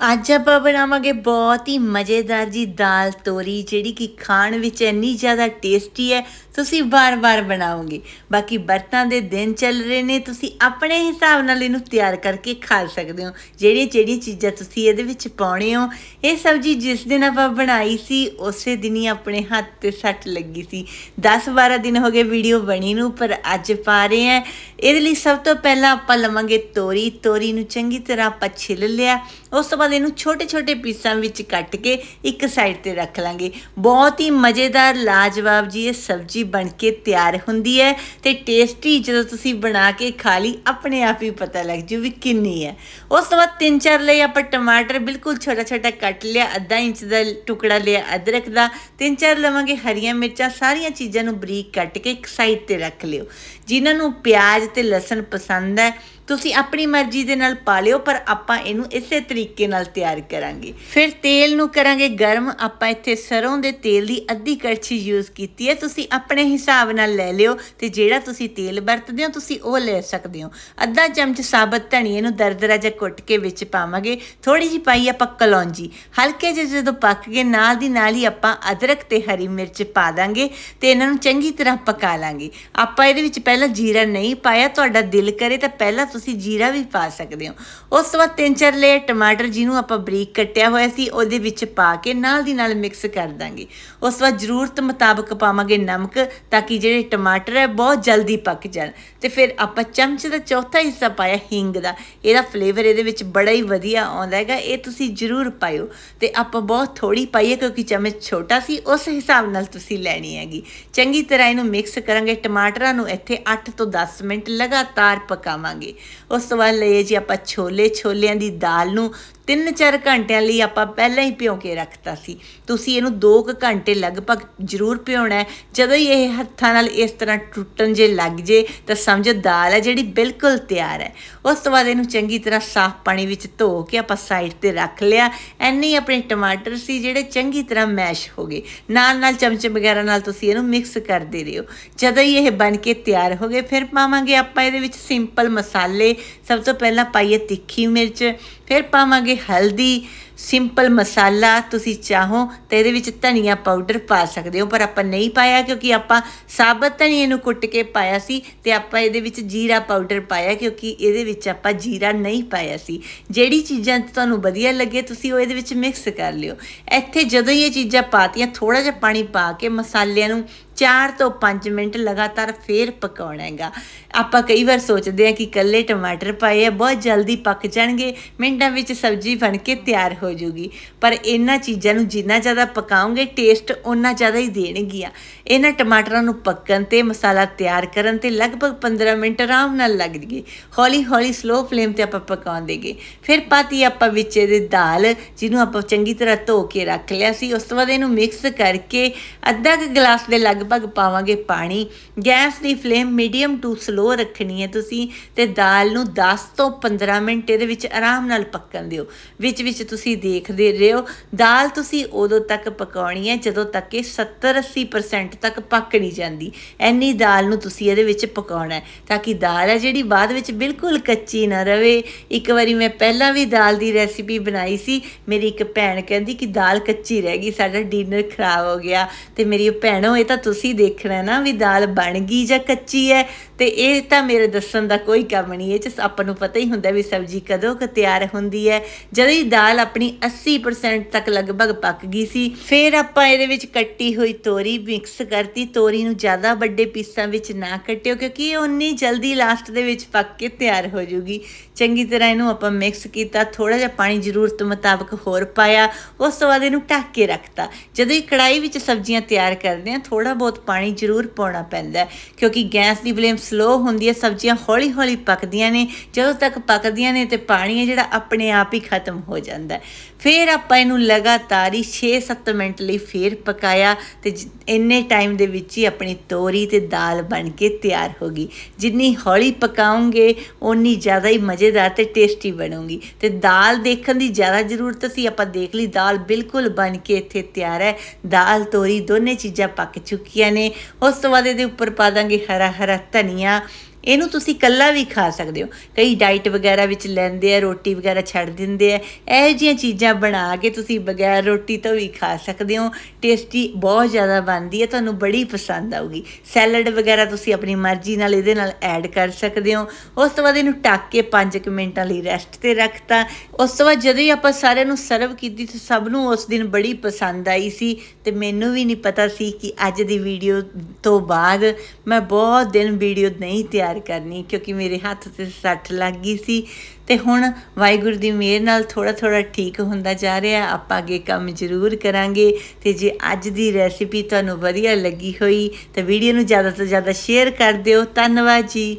ਅੱਜ ਆਪਾਂ ਬਣਾਵਾਂਗੇ ਬਹੁਤ ਹੀ ਮਜ਼ੇਦਾਰ ਜੀ ਦਾਲ ਤੋਰੀ, ਜਿਹੜੀ ਕਿ ਖਾਣ ਵਿੱਚ ਇੰਨੀ ਜ਼ਿਆਦਾ ਟੇਸਟੀ ਹੈ, ਤੁਸੀਂ ਵਾਰ-ਵਾਰ ਬਣਾਓਗੇ। ਬਾਕੀ ਬਰਤਾਂ ਦੇ ਦਿਨ ਚੱਲ ਰਹੇ ਨੇ, ਤੁਸੀਂ ਆਪਣੇ ਹਿਸਾਬ ਨਾਲ ਇਹਨੂੰ ਤਿਆਰ ਕਰਕੇ ਖਾ ਸਕਦੇ ਹੋ। ਜਿਹੜੀਆਂ ਜਿਹੜੀਆਂ ਚੀਜ਼ਾਂ ਤੁਸੀਂ ਇਹਦੇ ਵਿੱਚ ਪਾਉਣੇ ਹੋ, ਇਹ ਸਬਜ਼ੀ ਜਿਸ ਦਿਨ ਆਪਾਂ ਬਣਾਈ ਸੀ, ਉਸੇ ਦਿਨ ਹੀ ਆਪਣੇ ਹੱਥ ਤੇ ਸੱਟ ਲੱਗੀ ਸੀ। 10-12 ਦਿਨ ਹੋ ਗਏ ਵੀਡੀਓ ਬਣੀ ਨੂੰ, ਪਰ ਅੱਜ ਪਾ ਰਹੇ ਹਾਂ। ਇਹਦੇ ਲਈ ਸਭ ਤੋਂ ਪਹਿਲਾਂ ਆਪਾਂ ਲਵਾਂਗੇ ਤੋਰੀ। ਤੋਰੀ ਨੂੰ ਚੰਗੀ ਤਰ੍ਹਾਂ ਆਪਾਂ ਛਿੱਲ ਲਿਆ। ਉਸ ਤੋਂ ਬਾਅਦ ਇਹਨੂੰ ਛੋਟੇ-ਛੋਟੇ ਪੀਸਾਂ ਵਿੱਚ ਕੱਟ ਕੇ ਇੱਕ ਸਾਈਡ ਤੇ ਰੱਖ ਲਾਂਗੇ। ਬਹੁਤ ਹੀ ਮਜ਼ੇਦਾਰ, ਲਾਜਵਾਬ ਜੀ ਇਹ ਸਬਜ਼ੀ ਬਣ ਕੇ ਤਿਆਰ ਹੁੰਦੀ ਹੈ ਤੇ ਟੇਸਟੀ ਜਦੋਂ ਤੁਸੀਂ ਬਣਾ ਕੇ ਖਾ ਲਈ, ਆਪਣੇ ਆਪ ਹੀ ਪਤਾ ਲੱਗ ਜੂ ਵੀ ਕਿੰਨੀ ਹੈ। ਉਸ ਤੋਂ ਬਾਅਦ ਤਿੰਨ ਚਾਰ ਲਈ ਆਪਾਂ ਟਮਾਟਰ ਬਿਲਕੁਲ ਛੋਟਾ-ਛੋਟਾ ਕੱਟ ਲਿਆ, ਅੱਧਾ ਇੰਚ ਦਾ ਟੁਕੜਾ ਲਿਆ ਅਦਰਕ ਦਾ। ਤਿੰਨ ਚਾਰ ਲਵਾਂਗੇ ਹਰੀਆਂ ਮਿਰਚਾਂ, ਸਾਰੀਆਂ ਚੀਜ਼ਾਂ ਨੂੰ ਬਰੀਕ ਕੱਟ ਕੇ ਇੱਕ ਸਾਈਡ ਤੇ ਰੱਖ ਲਿਓ। ਜਿਨ੍ਹਾਂ ਨੂੰ ਪਿਆਜ਼ ਤੇ ਲਸਣ ਪਸੰਦ ਹੈ ਤੁਸੀਂ ਆਪਣੀ ਮਰਜ਼ੀ ਦੇ ਨਾਲ ਪਾ ਲਿਓ, ਪਰ ਆਪਾਂ ਇਹਨੂੰ ਇਸੇ ਤਰੀਕੇ ਨਾਲ ਤਿਆਰ ਕਰਾਂਗੇ। ਫਿਰ ਤੇਲ ਨੂੰ ਕਰਾਂਗੇ ਗਰਮ। ਆਪਾਂ ਇੱਥੇ ਸਰੋਂ ਦੇ ਤੇਲ ਦੀ ਅੱਧੀ ਕੜਛੀ ਯੂਜ਼ ਕੀਤੀ ਹੈ। ਤੁਸੀਂ ਆਪਣੇ ਹਿਸਾਬ ਨਾਲ ਲੈ ਲਿਓ ਤੇ ਜਿਹੜਾ ਤੁਸੀਂ ਤੇਲ ਵਰਤਦੇ ਹੋ, ਤੁਸੀਂ ਉਹ ਲੈ ਸਕਦੇ ਹੋ। ਅੱਧਾ ਚਮਚ ਸਾਬਤ ਧਨੀਏ ਨੂੰ ਦਰਦਰਾ ਜਿਹਾ ਕੁੱਟ ਕੇ ਵਿੱਚ ਪਾਵਾਂਗੇ। ਥੋੜੀ ਜਿਹੀ ਪਾਈ ਆਪਾਂ ਕਲੌਂਜੀ। ਹਲਕੇ ਜਿਹੇ ਜਦੋਂ ਪੱਕ ਗਏ, ਨਾਲ ਦੀ ਨਾਲ ਹੀ ਆਪਾਂ ਅਦਰਕ ਤੇ ਹਰੀ ਮਿਰਚ ਪਾ ਦਾਂਗੇ ਤੇ ਇਹਨਾਂ ਨੂੰ ਚੰਗੀ ਤਰ੍ਹਾਂ ਪਕਾ ਲਾਂਗੇ। ਆਪਾਂ ਇਹਦੇ ਵਿੱਚ ਪਹਿਲਾਂ ਜੀਰਾ ਨਹੀਂ ਪਾਇਆ, ਤੁਹਾਡਾ ਦਿਲ ਕਰੇ ਤਾਂ ਪਹਿਲਾਂ ਤੁਸੀਂ ਜੀਰਾ ਵੀ ਪਾ ਸਕਦੇ ਹੋ। ਉਸ ਤੋਂ ਬਾਅਦ ਤਿੰਨ ਚਾਰ ਲੇ ਟਮਾਟਰ ਜਿਹਨੂੰ ਆਪਾਂ ਬਰੀਕ ਕੱਟਿਆ ਹੋਇਆ ਸੀ, ਉਹਦੇ ਵਿੱਚ ਪਾ ਕੇ ਨਾਲ ਦੀ ਨਾਲ ਮਿਕਸ ਕਰ ਦਾਂਗੇ। ਉਸ ਤੋਂ ਬਾਅਦ ਜ਼ਰੂਰਤ ਮੁਤਾਬਕ ਪਾਵਾਂਗੇ ਨਮਕ ਤਾਂ ਕਿ ਜਿਹੜੇ ਟਮਾਟਰ ਹੈ, ਬਹੁਤ ਜਲਦੀ ਪੱਕ ਜਾਣ। ਤੇ ਫਿਰ ਆਪਾਂ ਚਮਚ ਦਾ ਚੌਥਾ ਹਿੱਸਾ ਪਾਇਆ ਹਿੰਗ ਦਾ। ਇਹਦਾ ਫਲੇਵਰ ਇਹਦੇ ਵਿੱਚ ਬੜਾ ਹੀ ਵਧੀਆ ਆਉਂਦਾ ਹੈਗਾ, ਇਹ ਤੁਸੀਂ ਜ਼ਰੂਰ ਪਾਇਓ। ਤੇ ਆਪਾਂ ਬਹੁਤ ਥੋੜੀ ਪਾਈਏ ਕਿਉਂਕਿ ਚਮਚ ਛੋਟਾ ਸੀ, ਉਸ ਹਿਸਾਬ ਨਾਲ ਤੁਸੀਂ ਲੈਣੀ ਹੈਗੀ। ਚੰਗੀ ਤਰ੍ਹਾਂ ਇਹਨੂੰ ਮਿਕਸ ਕਰਾਂਗੇ, ਟਮਾਟਰਾਂ ਨੂੰ ਇੱਥੇ 8 ਤੋਂ 10 ਮਿੰਟ ਲਗਾਤਾਰ ਪਕਾਵਾਂਗੇ। ਉਸ ਤੋਂ ਬਾਅਦ ਲਈਏ ਜੀ ਆਪਾਂ ਛੋਲੇ ਛੋਲਿਆਂ ਦੀ ਦਾਲ ਨੂੰ 3-4 ਘੰਟਿਆਂ ਲਈ ਆਪਾਂ ਪਹਿਲਾਂ ਹੀ ਭਿਓ ਕੇ ਰੱਖਤਾ ਸੀ। ਤੁਸੀਂ ਇਹਨੂੰ 2 ਘੰਟੇ ਲਗਭਗ ਜ਼ਰੂਰ ਭਿਉਣਾ ਜਦੋਂ ਹੀ ਇਹ ਹੱਥਾਂ ਨਾਲ ਇਸ ਤਰ੍ਹਾਂ ਟੁੱਟਣ ਜੇ ਲੱਗ ਜੇ, ਤਾਂ ਸਮਝੋ ਦਾਲ ਹੈ ਜਿਹੜੀ ਬਿਲਕੁਲ ਤਿਆਰ ਹੈ। ਉਸ ਤੋਂ ਬਾਅਦ ਇਹਨੂੰ ਚੰਗੀ ਤਰ੍ਹਾਂ ਸਾਫ਼ ਪਾਣੀ ਵਿੱਚ ਧੋ ਕੇ ਆਪਾਂ ਸਾਈਡ ਤੇ ਰੱਖ ਲਿਆ। ਐਨੇ ਆਪਣੇ ਟਮਾਟਰ ਸੀ ਜਿਹੜੇ ਚੰਗੀ ਤਰ੍ਹਾਂ ਮੈਸ਼ ਹੋ ਗਏ। ਨਾਲ ਨਾਲ ਚਮਚੇ ਵਗੈਰਾ ਨਾਲ ਤੁਸੀਂ ਇਹਨੂੰ ਮਿਕਸ ਕਰਦੇ ਰਹੋ। ਜਦੋਂ ਹੀ ਇਹ ਬਣ ਕੇ ਤਿਆਰ ਹੋ ਗਏ, ਫਿਰ ਪਾਵਾਂਗੇ ਆਪਾਂ ਇਹਦੇ ਵਿੱਚ ਸਿੰਪਲ ਮਸਾਲੇ। ਸਭ ਤੋਂ ਪਹਿਲਾਂ ਪਾਈਏ ਤਿੱਖੀ ਮਿਰਚ। ਫਿਰ ਪਾਵਾਂਗੇ healthy ਸਿੰਪਲ ਮਸਾਲਾ ਤੁਸੀਂ ਚਾਹੋ ਤਾਂ ਇਹਦੇ ਵਿੱਚ ਧਨੀਆ ਪਾਊਡਰ ਪਾ ਸਕਦੇ ਹੋ, ਪਰ ਆਪਾਂ ਨਹੀਂ ਪਾਇਆ ਕਿਉਂਕਿ ਆਪਾਂ ਸਾਬਤ ਧਨੀਏ ਨੂੰ ਕੁੱਟ ਕੇ ਪਾਇਆ ਸੀ ਤੇ ਆਪਾਂ ਇਹਦੇ ਵਿੱਚ ਜੀਰਾ ਪਾਊਡਰ ਪਾਇਆ ਕਿਉਂਕਿ ਇਹਦੇ ਵਿੱਚ ਆਪਾਂ ਜੀਰਾ ਨਹੀਂ ਪਾਇਆ ਸੀ। ਜਿਹੜੀ ਚੀਜ਼ਾਂ ਤੁਹਾਨੂੰ ਵਧੀਆ ਲੱਗੇ ਤੁਸੀਂ ਉਹ ਇਹਦੇ ਵਿੱਚ ਮਿਕਸ ਕਰ ਲਿਓ। ਇੱਥੇ ਜਦੋਂ ਹੀ ਇਹ ਚੀਜ਼ਾਂ ਪਾਤੀਆਂ ਥੋੜਾ ਜਿਹਾ ਪਾਣੀ ਪਾ ਕੇ ਮਸਾਲਿਆਂ ਨੂੰ 4 ਤੋਂ 5 ਮਿੰਟ ਲਗਾਤਾਰ ਫੇਰ ਪਕਾਉਣਾ ਹੈਗਾ। ਆਪਾਂ ਕਈ ਵਾਰ ਸੋਚਦੇ ਹਾਂ ਕਿ ਕੱਲੇ ਟਮਾਟਰ ਪਾਏ ਆ, ਬਹੁਤ ਜਲਦੀ ਪੱਕ ਜਾਣਗੇ, ਮਿੰਟਾਂ ਵਿੱਚ ਸਬਜ਼ੀ ਬਣ ਕੇ ਤਿਆਰ ਹੋ ਜੂਗੀ ਪਰ ਇਹਨਾਂ ਚੀਜ਼ਾਂ ਨੂੰ ਜਿੰਨਾ ਜ਼ਿਆਦਾ ਪਕਾਉਂਗੇ ਟੇਸਟ ਓਨਾ ਜ਼ਿਆਦਾ ਹੀ ਦੇਣਗੀਆਂ। ਇਹਨਾਂ ਟਮਾਟਰਾਂ ਨੂੰ ਪੱਕਣ ਤੇ, ਮਸਾਲਾ ਤਿਆਰ ਕਰਨ ਤੇ ਲਗਭਗ 15 ਮਿੰਟ ਆਰਾਮ ਨਾਲ ਲੱਗ ਜਗੇ ਹੌਲੀ ਹੌਲੀ ਸਲੋ ਫਲੇਮ ਤੇ ਆਪਾਂ ਪਕਾਉਣ ਪਕਾਉਂਦੇਗੇ ਫਿਰ ਪਾਤੀ ਆਪਾਂ ਵਿੱਚ ਇਹਦੇ ਦਾਲ, ਜਿਹਨੂੰ ਆਪਾਂ ਚੰਗੀ ਤਰ੍ਹਾਂ ਧੋ ਕੇ ਰੱਖ ਲਿਆ ਸੀ। ਉਸ ਤੋਂ ਬਾਅਦ ਇਹਨੂੰ ਮਿਕਸ ਕਰਕੇ ਅੱਧਾ ਕੁ ਗਲਾਸ ਦੇ ਲਗਭਗ ਪਾਵਾਂਗੇ ਪਾਣੀ। ਗੈਸ ਦੀ ਫਲੇਮ ਮੀਡੀਅਮ ਟੂ ਸਲੋ ਰੱਖਣੀ ਹੈ ਤੁਸੀਂ ਤੇ ਦਾਲ ਨੂੰ 10 ਤੋਂ 15 ਮਿੰਟ ਇਹਦੇ ਵਿੱਚ ਆਰਾਮ ਨਾਲ ਪੱਕਣ ਦਿਓ। ਵਿੱਚ ਵਿੱਚ ਤੁਸੀਂ ਦੇਖਦੇ ਰਹੋ। ਦਾਲ ਤੁਸੀਂ ਉਦੋਂ ਤੱਕ ਪਕਾਉਣੀ ਹੈ ਜਦੋਂ ਤੱਕ ਕਿ 70 80% ਤੱਕ ਪੱਕ ਨਹੀਂ ਜਾਂਦੀ। ਐਨੀ ਦਾਲ ਨੂੰ ਤੁਸੀਂ ਇਹਦੇ ਵਿੱਚ ਪਕਾਉਣਾ ਹੈ ਤਾਂ ਕਿ ਦਾਲ ਹੈ ਜਿਹੜੀ ਬਾਅਦ ਵਿੱਚ ਬਿਲਕੁਲ ਕੱਚੀ ਨਾ ਰਵੇ। ਇੱਕ ਵਾਰੀ ਮੈਂ ਪਹਿਲਾਂ ਵੀ ਦਾਲ ਦੀ ਰੈਸਿਪੀ ਬਣਾਈ ਸੀ। ਮੇਰੀ ਇੱਕ ਭੈਣ ਕਹਿੰਦੀ ਕਿ ਦਾਲ ਕੱਚੀ ਰਹਿ ਗਈ, ਸਾਡਾ ਡਿਨਰ ਖਰਾਬ ਹੋ ਗਿਆ। ਤੇ ਮੇਰੀ ਭੈਣੋ, ਇਹ ਤਾਂ ਤੁਸੀਂ ਦੇਖਣਾ ਨਾ ਵੀ ਦਾਲ ਬਣ ਗਈ ਜਾਂ ਕੱਚੀ ਹੈ। ਤੇ ਇਹ ਤਾਂ ਮੇਰੇ ਦੱਸਣ ਦਾ ਕੋਈ ਕੰਮ ਨਹੀਂ, ਇਹ ਚ ਆਪਾਂ ਨੂੰ ਪਤਾ ਹੀ ਹੁੰਦਾ ਵੀ ਸਬਜ਼ੀ ਕਦੋਂ ਕ ਤਿਆਰ ਹੁੰਦੀ ਹੈ। ਜਦੋਂ ਹੀ ਦਾਲ ਆਪਣੀ 80% ਤੱਕ ਲਗਭਗ ਪੱਕ ਗਈ ਸੀ। ਫਿਰ ਆਪਾਂ ਇਹਦੇ ਵਿੱਚ ਕੱਟੀ ਹੋਈ ਤੋਰੀ ਮਿਕਸ ਕਰਤੀ। ਤੋਰੀ ਨੂੰ ਜ਼ਿਆਦਾ ਵੱਡੇ ਪੀਸਾਂ ਵਿੱਚ ਨਾ ਕੱਟਿਓ, ਕਿਉਂਕਿ ਇਹ ਉਨੀ ਜਲਦੀ ਲਾਸਟ ਦੇ ਵਿੱਚ ਪੱਕ ਕੇ ਤਿਆਰ ਹੋ ਜੂਗੀ। ਚੰਗੀ ਤਰ੍ਹਾਂ ਇਹਨੂੰ ਆਪਾਂ ਮਿਕਸ ਕੀਤਾ ਥੋੜਾ ਜਿਹਾ ਪਾਣੀ ਜ਼ਰੂਰਤ ਮੁਤਾਬਕ ਹੋਰ ਪਾਇਆ, ਉਸ ਤੋਂ ਬਾਅਦ ਇਹਨੂੰ ਢੱਕ ਕੇ ਰੱਖਤਾ। ਜਦੋਂ ਇਹ ਕੜਾਈ ਵਿੱਚ ਸਬਜ਼ੀਆਂ ਤਿਆਰ ਕਰਦੇ ਆ ਥੋੜਾ ਬਹੁਤ ਪਾਣੀ ਜ਼ਰੂਰ ਪਾਉਣਾ ਪੈਂਦਾ ਕਿਉਂਕਿ ਗੈਸ ਦੀ ਫਲੇਮ ਸਲੋ ਹੁੰਦੀ ਹੈ, ਸਬਜ਼ੀਆਂ ਹੌਲੀ ਹੌਲੀ ਪੱਕਦੀਆਂ ਨੇ। ਜਦੋਂ ਤੱਕ ਪੱਕਦੀਆਂ ਨੇ ਤੇ ਪਾਣੀ ਹੈ ਜਿਹੜਾ, ਆਪਣੇ ਆਪ ਹੀ ਖਤਮ ਹੋ ਜਾਂਦਾ ਫਿਰ ਆਪਾਂ ਇਹਨੂੰ ਲਗਾਤਾਰ ਹੀ 6-7 ਮਿੰਟ ਲਈ ਫੇਰ ਪਕਾਇਆ ਤੇ ਇੰਨੇ ਟਾਈਮ ਦੇ ਵਿੱਚ ਹੀ ਆਪਣੀ ਤੋਰੀ ਤੇ ਦਾਲ ਬਣ ਕੇ ਤਿਆਰ ਹੋ ਗਈ। ਜਿੰਨੀ ਹੌਲੀ ਪਕਾਉਂਗੇ, ਓਨੀ ਜ਼ਿਆਦਾ ਹੀ ਮਜ਼ੇਦਾਰ ਤੇ ਟੇਸਟੀ ਬਣੂਗੀ। ਤੇ ਦਾਲ ਦੇਖਣ ਦੀ ਜ਼ਿਆਦਾ ਜ਼ਰੂਰਤ ਸੀ, ਆਪਾਂ ਦੇਖ ਲਈ ਦਾਲ ਬਿਲਕੁਲ ਬਣ ਕੇ ਇੱਥੇ ਤਿਆਰ ਹੈ। ਦਾਲ, ਤੋਰੀ ਦੋਨੇ ਚੀਜ਼ਾਂ ਪੱਕ ਚੁੱਕੀਆਂ ਨੇ। ਉਸ ਤੋਂ ਬਾਅਦ ਇਹਦੇ ਉੱਪਰ ਪਾ ਦਾਂਗੇ ਹਰਾ ਹਰਾ ਧਨੀਆ ਇਹਨੂੰ ਤੁਸੀਂ ਕੱਲਾ ਵੀ ਖਾ ਸਕਦੇ ਹੋ। ਕਈ ਡਾਈਟ ਵਗੈਰਾ ਵਿੱਚ ਲੈਂਦੇ ਆ, ਰੋਟੀ ਵਗੈਰਾ ਛੱਡ ਦਿੰਦੇ ਆ। ਇਹੋ ਜਿਹੀਆਂ ਚੀਜ਼ਾਂ ਬਣਾ ਕੇ ਤੁਸੀਂ ਬਗੈਰ ਰੋਟੀ ਤੋਂ ਵੀ ਖਾ ਸਕਦੇ ਹੋ। ਟੇਸਟੀ ਬਹੁਤ ਜ਼ਿਆਦਾ ਬਣਦੀ ਹੈ, ਤੁਹਾਨੂੰ ਬੜੀ ਪਸੰਦ ਆਊਗੀ। ਸੈਲਡ ਵਗੈਰਾ ਤੁਸੀਂ ਆਪਣੀ ਮਰਜ਼ੀ ਨਾਲ ਇਹਦੇ ਨਾਲ ਐਡ ਕਰ ਸਕਦੇ ਹੋ। ਉਸ ਤੋਂ ਬਾਅਦ ਇਹਨੂੰ ਟੱਕ ਕੇ 5 ਮਿੰਟਾਂ ਲਈ ਰੈਸਟ ਤੇ ਰੱਖਤਾ। ਉਸ ਤੋਂ ਬਾਅਦ ਜਦੋਂ ਹੀ ਆਪਾਂ ਸਾਰਿਆਂ ਨੂੰ ਸਰਵ ਕੀਤੀ ਤੇ ਸਭ ਨੂੰ ਉਸ ਦਿਨ ਬੜੀ ਪਸੰਦ ਆਈ ਸੀ ਤੇ ਮੈਨੂੰ ਵੀ ਨਹੀਂ ਪਤਾ ਸੀ ਕਿ ਅੱਜ ਦੀ ਵੀਡੀਓ ਤੋਂ ਬਾਅਦ ਮੈਂ ਬਹੁਤ ਦਿਨ ਵੀਡੀਓ ਨਹੀਂ ਤਿਆਰ ਕਰਨੀ, ਕਿਉਂਕਿ ਮੇਰੇ ਹੱਥ ਤੇ ਸੱਟ ਲੱਗ ਗਈ ਸੀ। ਤੇ ਹੁਣ ਵਾਹਿਗੁਰੂ ਦੀ ਮਿਹਰ ਨਾਲ ਥੋੜਾ ਥੋੜਾ ਠੀਕ ਹੁੰਦਾ ਜਾ ਰਿਹਾ। ਆਪਾਂ ਅੱਗੇ ਕੰਮ ਜ਼ਰੂਰ ਕਰਾਂਗੇ। ਤੇ ਜੇ ਅੱਜ ਦੀ ਰੈਸਿਪੀ ਤੁਹਾਨੂੰ ਵਧੀਆ ਲੱਗੀ ਹੋਈ, ਤਾਂ ਵੀਡੀਓ ਨੂੰ ਜ਼ਿਆਦਾ ਤੋਂ ਜ਼ਿਆਦਾ ਸ਼ੇਅਰ ਕਰ ਦਿਓ। ਧੰਨਵਾਦ ਜੀ।